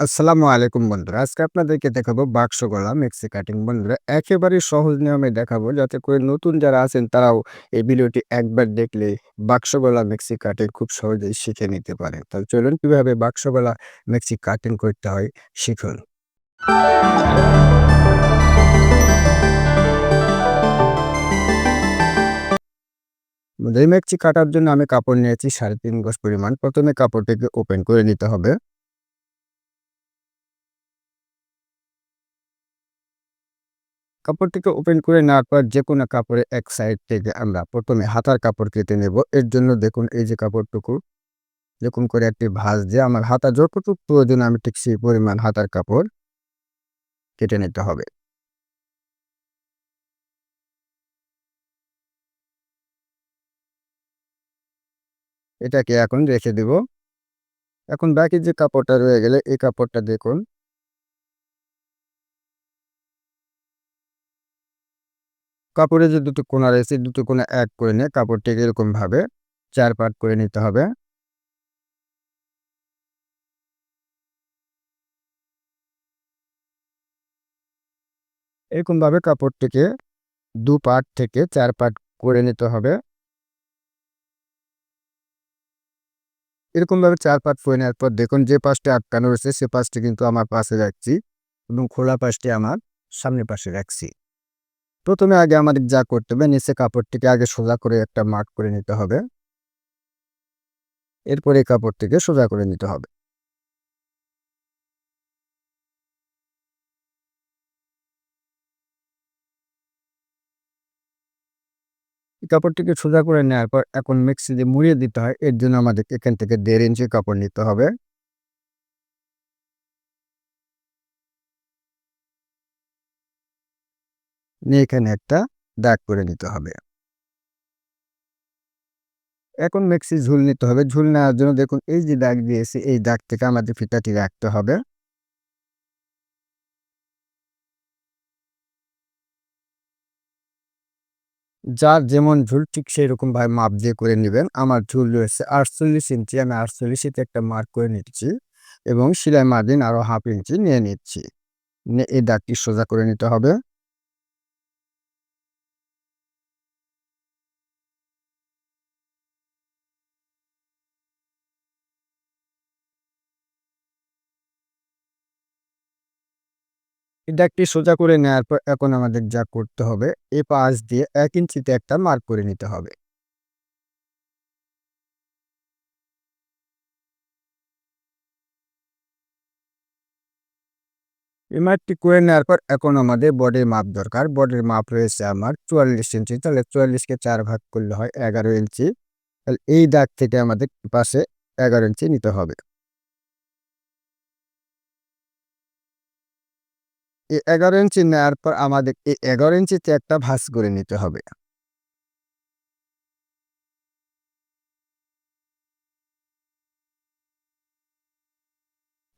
আসসালামু আলাইকুম বন্ধুরা। আজকে আপনাদেরকে দেখাবো বাক্স গলা মেক্সি কাটিং বন্ধুরা। একেবারেই সহজ নিয়মে দেখাবো, যাতে করে নতুন যারা আছেন তারাও এই ভিডিওটি একবার দেখলে বাক্স গলা মেক্সি কাটিং খুব সহজেই শিখে নিতে পারে। তাহলে চলুন, কীভাবে বাক্স গলা মেক্সি কাটিং করতে হয় শিখুন। মেক্সি কাটার জন্য আমি কাপড় নিয়েছি ৩.৫ গজ পরিমাণ। প্রথমে কাপড়টিকে ওপেন করে নিতে হবে। কাপড়টিকে ওপেন করে নেওয়ার পর যে কোনো কাপড়ের এক সাইড থেকে আমরা প্রথমে হাতার কাপড় কেটে নেব। এর জন্য দেখুন এই যে কাপড়টুকু, এরকম করে একটি ভাঁজ দিয়ে আমার হাতা যতটুকু প্রয়োজন আমি ঠিক সেই পরিমাণ হাতার কাপড় কেটে নিতে হবে। এটাকে এখন রেখে দিব। এখন বাকি যে কাপড়টা রয়ে গেলে এই কাপড়টা দেখুন কাপড়ে যে দুটো কোনা রয়েছে দুটো কোনা এক করে নিয়ে কাপড়টিকে এরকমভাবে চার পাট করে নিতে হবে। এরকমভাবে কাপড়টিকে দু পাট থেকে চার পাট করে নিতে হবে। এরকমভাবে চার পাট করে নেওয়ার পর দেখুন যে পাশটি আটকানো রয়েছে, সে পাশটি কিন্তু আমার পাশে রাখছি এবং খোলা পাশটি আমার সামনে পাশে রাখছি। প্রথমে আগে আমাদের যা করতে হবে, নিচে কাপড়টিকে আগে সোজা করে একটা মার্ক করে নিতে হবে। এরপরে কাপড়টিকে সোজা করে নিতে হবে। কাপড়টিকে সোজা করে নেওয়ার পর এখন মিক্সি দিয়ে মুড়িয়ে দিতে হয়, এর জন্য আমাদের এখান থেকে দেড় ইঞ্চি কাপড় নিতে হবে। নিয়ে এখানে একটা দাগ করে নিতে হবে। এখন মেক্সি ঝুল নিতে হবে। ঝুল নেওয়ার জন্য দেখুন, এই যে দাগ দিয়েছি, এই দাগ থেকে আমাদের ফিতাটি রাখতে হবে। যার যেমন ঝুল ঠিক সেই রকম ভাবে মাপ দিয়ে করে নেবেন। আমার ঝুল রয়েছে আটচল্লিশ ইঞ্চি, আমি আটচল্লিশ ইঞ্চি একটা মার্ক করে নিচ্ছি এবং সেলাই মার্জিন আরও হাফ ইঞ্চি নিয়ে নিচ্ছি। এই দাগটি সোজা করে নিতে হবে। একটি সোজা করে নেওয়ার পর এখন আমাদের যা করতে হবে, এ পাশ দিয়ে এক ইঞ্চিতে একটা মার্ক করে নিতে হবে। এই মাপটি করে নেওয়ার পর এখন আমাদের বডির মাপ দরকার। বডির মাপ রয়েছে আমার চুয়াল্লিশ ইঞ্চি। তাহলে চুয়াল্লিশকে চার ভাগ করলে হয় এগারো ইঞ্চি। তাহলে এই দাগ থেকে আমাদের পাশে এগারো ইঞ্চি নিতে হবে। এই এগারো ইঞ্চি নেওয়ার পর আমাদের এই এগারো ইঞ্চিতে একটা ভাঁজ করে নিতে হবে।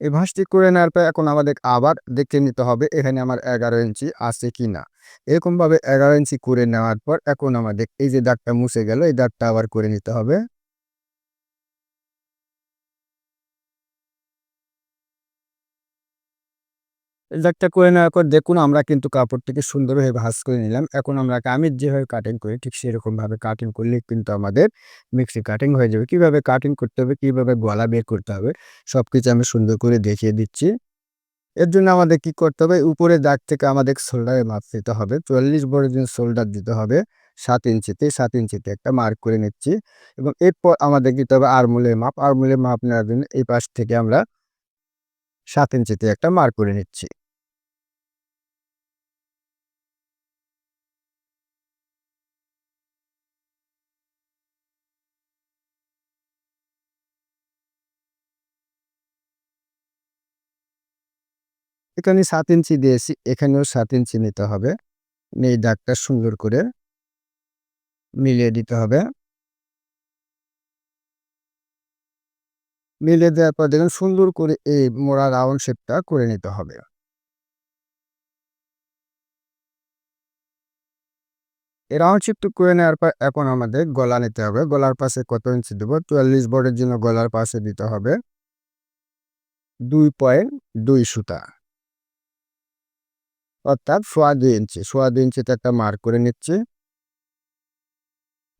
এই ভাঁজটি করে নেওয়ার পর এখন আমাদের আবার দেখে নিতে হবে এখানে আমার এগারো ইঞ্চি আছে কি না। এরকমভাবে এগারো ইঞ্চি করে নেওয়ার পর এখন আমাদের এই যে দাগটা মুছে গেল, এই দাগটা আবার করে নিতে হবে। দাগটা করে নেওয়ার পর দেখুন আমরা কিন্তু কাপড়টিকে সুন্দরভাবে ভাঁজ করে নিলাম। এখন আমরা কামিজ যেভাবে কাটিং করি, ঠিক সেরকমভাবে কাটিং করলে কিন্তু আমাদের মিক্সি কাটিং হয়ে যাবে। কীভাবে কাটিং করতে হবে, কীভাবে গলা বের করতে হবে সব কিছু আমি সুন্দর করে দেখিয়ে দিচ্ছি। এর জন্য আমাদের কি করতে হবে উপরে দাগ থেকে আমাদের শোল্ডারে মাপ দিতে হবে। চল্লিশ বড়ের জন্য শোল্ডার দিতে হবে, সাত ইঞ্চিতে সাত ইঞ্চিতে একটা মার্ক করে নিচ্ছি। এবং এরপর আমাদের দিতে হবে আরমুলের মাপ। আরমুলের মাপ নেওয়ার জন্য এই পাশ থেকে আমরা সাত ইঞ্চিতে একটা মার্ক করে নিচ্ছি। এখানে সাত ইঞ্চি দিয়েছি, এখানেও সাত ইঞ্চি নিতে হবে। এই দাগটা সুন্দর করে মিলিয়ে দিতে হবে। মিলিয়ে দেওয়ার পর দেখুন সুন্দর করে এই মোড়া রাউন্ড শেপটা করে নিতে হবে। এই রাউন্ড শেপটা করে নেওয়ার পর এখন আমাদের গলা নিতে হবে। গলার পাশে কত ইঞ্চি দেবো? চুয়াল্লিশ বোর্ডের জন্য গলার পাশে দিতে হবে। দুই পয়েন্ট দুই সুতা। অর্থাৎ সোয়া দুই ইঞ্চি। সোয়া দুই ইঞ্চিতে একটা মার্ক করে নিচ্ছি।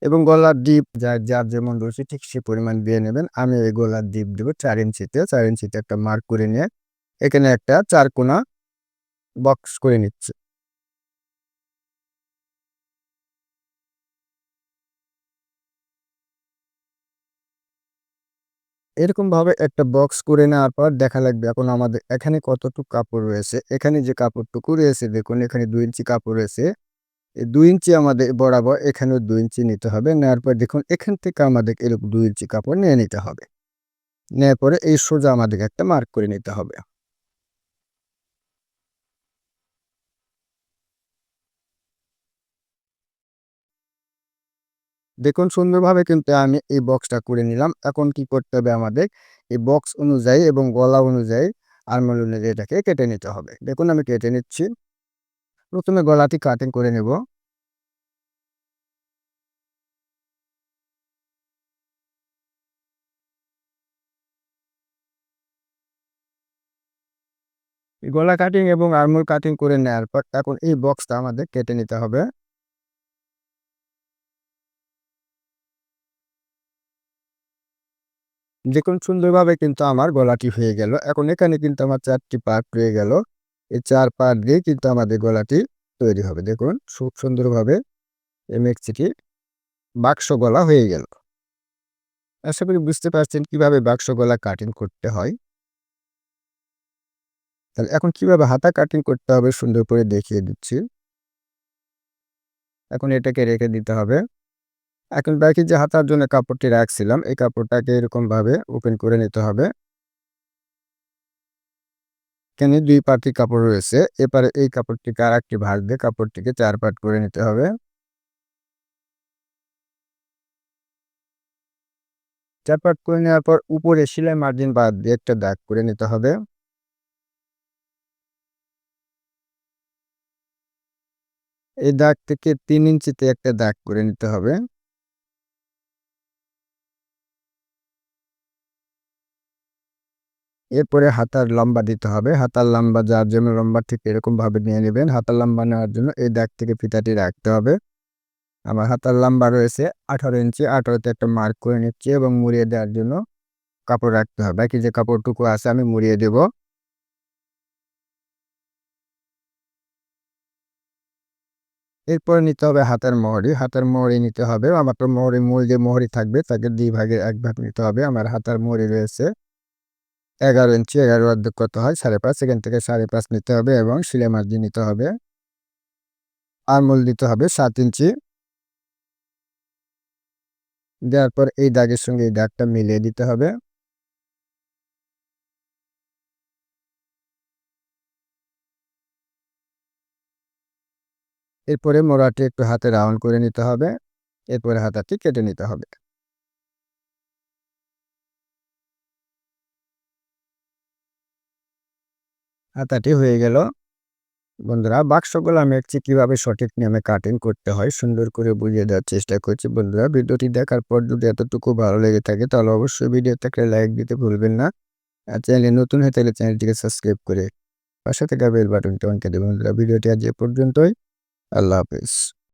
এবং গলার ডিপ যার যার যেমন রয়েছে, ঠিক সে পরিমাণ দিয়ে নেবেন। আমি এই গলার ডিপ দেবো চার ইঞ্চিতে। চার ইঞ্চিতে একটা মার্ক করে নিয়ে এখানে একটা চার কোনা বক্স করে নিচ্ছে। এরকমভাবে একটা বক্স করে নেওয়ার পর দেখা লাগবে এখন আমাদের এখানে কতটুকু কাপড় রয়েছে। এখানে যে কাপড়টুকু রয়েছে, দেখুন এখানে দুই ইঞ্চি কাপড় রয়েছে। দুই ইঞ্চি আমাদের বরাবর এখানেও দুই ইঞ্চি নিতে হবে। নেওয়ার পর দেখুন, এখান থেকে আমাদের এরকম দুই ইঞ্চি কাপড় নিয়ে নিতে হবে। নেওয়ার পরে এই সোজা আমাদের একটা মার্ক করে নিতে হবে। দেখুন, সুন্দরভাবে কিন্তু আমি এই বক্সটা করে নিলাম। এখন কি করতে হবে আমাদের? এই বক্স অনুযায়ী এবং গলা অনুযায়ী আরমোল অনুযায়ী এটাকে কেটে নিতে হবে। দেখুন, আমি কেটে নিচ্ছি। প্রথমে গলাটি কাটিং করে নেব। গলা কাটিং এবং আর্মুল কাটিং করে নেওয়ার পর এখন এই বক্সটা আমাদের কেটে নিতে হবে। দেখুন, সুন্দরভাবে কিন্তু আমার গলাটি হয়ে গেল। এখন এখানে কিন্তু আমার চারটি পার্ট রয়ে গেল। এই চার পার্ট দিয়ে কিন্তু আমাদের গলাটি তৈরি হবে। দেখুন, খুব সুন্দরভাবে এই মেক্সিটি বাক্স গলা হয়ে গেল। আশা করি বুঝতে পারছেন কীভাবে বাক্স গলা কাটিং করতে হয়। তাহলে এখন কীভাবে হাতা কাটিং করতে হবে সুন্দর করে দেখিয়ে দিচ্ছি। এখন এটাকে রেখে দিতে হবে। এখন বাকি যে হাতার জন্য কাপড়টি রাখছিলাম, এই কাপড়টাকে এরকমভাবে ওপেন করে নিতে হবে। এখানে দুই পাটি কাপড় রয়েছে। এবারে এই কাপড়টিকে আর একটি ভাঁজ দিয়ে কাপড়টিকে চার পাট করে নিতে হবে। চার পাট করে নেওয়ার পর উপরে সেলাই মার্জিন বাদ দিয়ে একটা দাগ করে নিতে হবে। এই দাগ থেকে তিন ইঞ্চিতে একটা দাগ করে নিতে হবে। এরপরে হাতার লম্বা দিতে হবে। হাতার লম্বা যার জন্য লম্বা ঠিক এরকমভাবে নিয়ে নেবেন। হাতার লম্বা নেওয়ার জন্য এই দাগ থেকে ফিতাটি রাখতে হবে। আমার হাতার লম্বা রয়েছে আঠারো ইঞ্চি। আঠারোতে একটা মার্ক করে নিচ্ছি এবং মুড়িয়ে দেওয়ার জন্য কাপড় রাখতে হবে। বাকি যে কাপড়টুকু আছে আমি মুড়িয়ে দেব। এরপরে নিতে হবে হাতের মোহরি হাতের মোহরি নিতে হবে। আমার তো মোহরি মূল যে মোহরি থাকবে তাকে দুই ভাগের এক ভাগ নিতে হবে। আমার হাতের মোহরি রয়েছে এগারো ইঞ্চি, এগারো অর্ধেক কত হয়? সাড়ে পাঁচ। এখান থেকে সাড়ে পাঁচ নিতে হবে এবং সিলে মার্জিন নিতে হবে। আরমোল দিতে হবে সাত ইঞ্চি। দেওয়ার পর এই দাগের সঙ্গে এই দাগটা মিলিয়ে দিতে হবে। এরপরে মোড়াটি একটু হাতে রাউন্ড করে নিতে হবে। এরপরে হাতাটি কেটে নিতে হবে। হাতাটি হয়ে গেল। বন্ধুরা, বাক্সগুলো আমি একটি কীভাবে সঠিক নিয়মে কাটিং করতে হয় সুন্দর করে বুঝিয়ে দেওয়ার চেষ্টা করছি। বন্ধুরা, ভিডিওটি দেখার পর যদি এতটুকু ভালো লেগে থাকে তাহলে অবশ্যই ভিডিওতে একটা লাইক দিতে ভুলবেন না। আর চ্যানেলে নতুন হয়ে থাকলে চ্যানেলটিকে সাবস্ক্রাইব করে পাশে থেকে বেল বাটনটি অন দেবেন। বন্ধুরা, ভিডিওটি আজ এ পর্যন্তই। আল্লাহ হাফিজ।